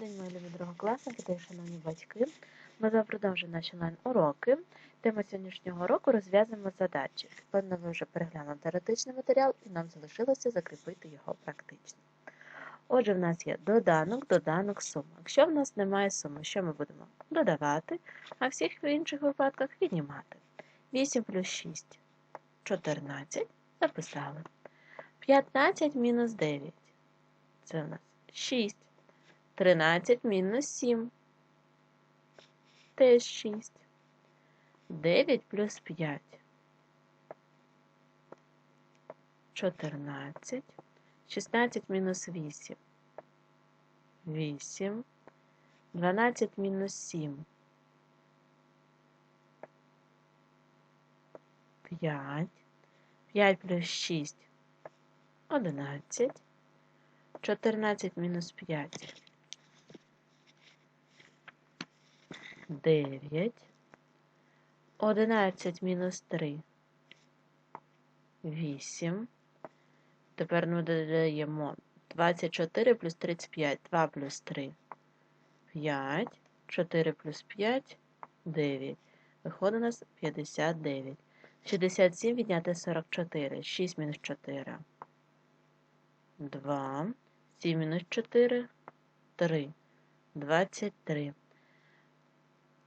День, мої любі другокласники та шановні батьки. Ми продовжуємо наші онлайн-уроки. Тема сьогоднішнього уроку розв'язуємо задачі. Певно, ви вже переглянули теоретичний матеріал і нам залишилося закріпити його практично. Отже, в нас є доданок, доданок, сума. Якщо в нас немає суми, що ми будемо додавати, а в всіх інших випадках віднімати. 8 плюс 6 14. Записали. 15 мінус 9. Це у нас 6. 13 мінус 7. Теж 6. 9 плюс 5. 14. 16 мінус 8. 8. 12 мінус 7. 5. 5 плюс 6. 11. 14 мінус 5. 9. 11 мінус 3. 8. Тепер ми додаємо 24 плюс 35. 2 плюс 3. 5. 4 плюс 5. 9. Виходить у нас 59. 67 відняти 44. 6 мінус 4. 2. 7 мінус 4. 3. 23.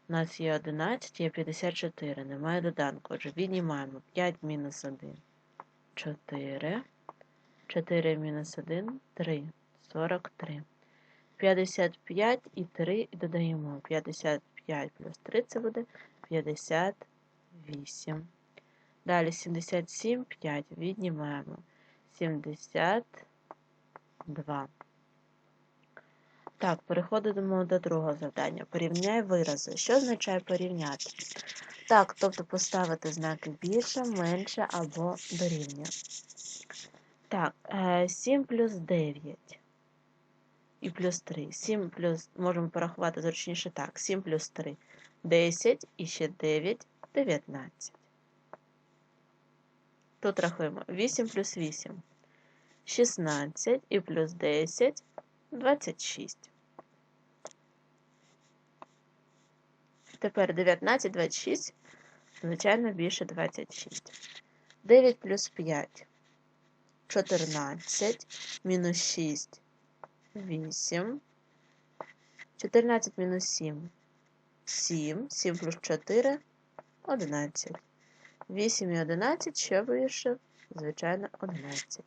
У нас є 11, є 54. Немає доданку. Отже, віднімаємо 5 мінус 1. 4. 4 мінус 1 3. 43. 55 і 3 і додаємо. 55 плюс 3 це буде 58. Далі 77, 5 віднімаємо. 72. Так, переходимо до другого завдання. Порівняй вирази. Що означає порівняти? Так, тобто поставити знаки більше, менше або дорівнює. Так, 7 плюс 9 і плюс 3. 7 плюс, можемо порахувати зручніше так. 7 плюс 3 10 і ще 9 19. Тут рахуємо 8 плюс 8 16 і плюс 10 26. Тепер 19, 26, звичайно, більше 26. 9 плюс 5, 14, мінус 6, 8, 14 мінус 7, 7, 7 плюс 4, 11. 8 і 11, що вийшов? Звичайно, 11.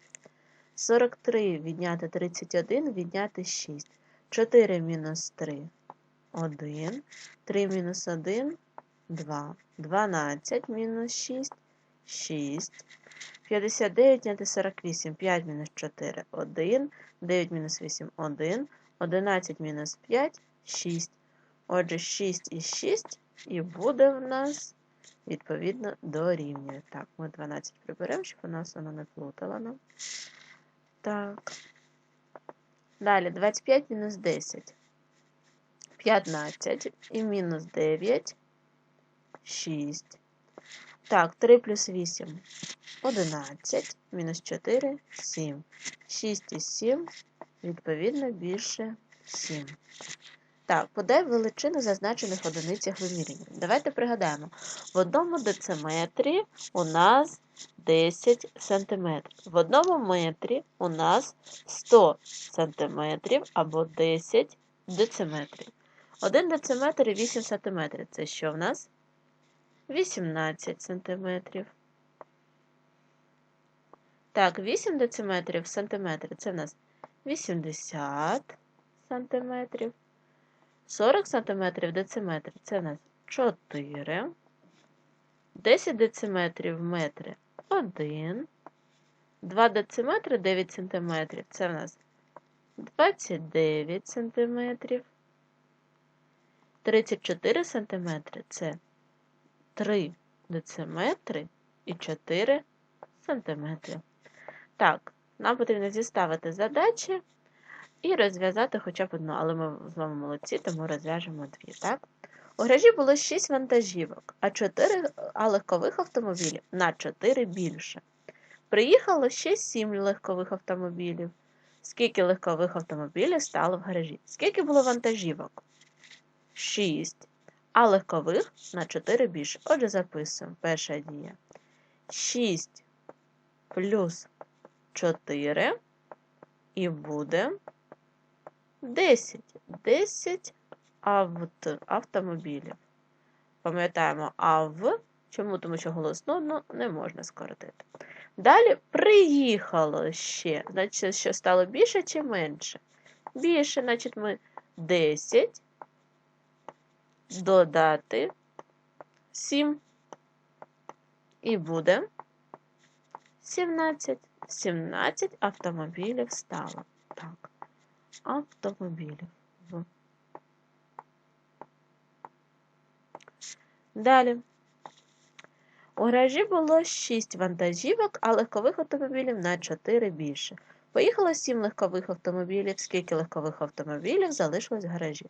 43 відняти 31, відняти 6. 4 мінус 3, 1. 3 мінус 1, 2. 12 мінус 6, 6. 59 відняти 48, 5 мінус 4, 1. 9 мінус 8, 1. 11 мінус 5, 6. Отже, 6 і 6, і буде в нас, відповідно, дорівнює. Так, ми 12 приберемо, щоб у нас воно не плутало нам. Так. Далі 25 мінус 10. 15 і мінус 9, 6. Так, 3 плюс 8, 11, мінус 4, 7. 6 і 7, відповідно, більше 7. Так, подай величину зазначених одиницях виміряння. Давайте пригадаємо, в одному дециметрі у нас 10 см. В одному метрі у нас 100 см або 10 дециметрів. 1 дециметр і 8 см. Це що в нас? 18 см. Так, 8 дециметрів в сантиметрі це в нас 80 сантиметрів. 40 сантиметрів дециметр це в нас 4. 10 дециметрів в метри 1. 2 дециметри 9 сантиметрів. Це в нас 29 сантиметрів. 34 сантиметри це 3 дециметри і 4 сантиметри. Так, нам потрібно зіставити задачі і розв'язати хоча б одну, але ми з вами молодці, тому розв'яжемо дві. так? У гаражі було 6 вантажівок, а 4 а легкових автомобілів на 4 більше. Приїхало ще 7 легкових автомобілів. Скільки легкових автомобілів стало в гаражі? Скільки було вантажівок? 6. А легкових на 4 більше. Отже, записуємо. Перша дія. 6 плюс 4 і буде 10. 10 авт, автомобілів. Пам'ятаємо ав. Чому? Тому що голосно ну, не можна скоротити. Далі приїхало ще. Значить, що стало більше чи менше? Більше, значить, ми 10 додати 7. І буде 17. 17 автомобілів стало. Так, автомобілів. Далі. У гаражі було 6 вантажівок, а легкових автомобілів на 4 більше. Поїхало 7 легкових автомобілів. Скільки легкових автомобілів залишилось в гаражі?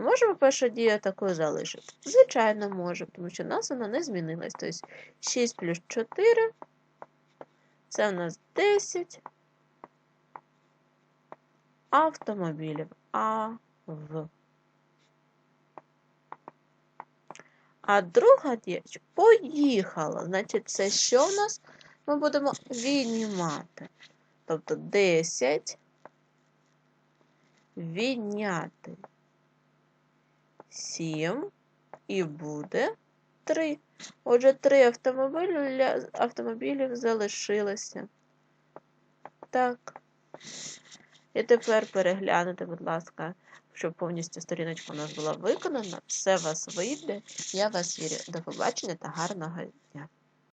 Ми можемо першу дію такою залишити? Звичайно, можемо, тому що у нас вона не змінилась. Тобто 6 плюс 4 це у нас 10 автомобілів. А в. А друга дія поїхала. Значить, це що в нас? Ми будемо віднімати. Тобто 10 відняти 7 і буде 3. Отже, 3 автомобілі, автомобілів залишилося. Так. І тепер переглянути, будь ласка, щоб повністю сторіночка у нас була виконана. Все у вас вийде. Я вас вірю. До побачення та гарного дня!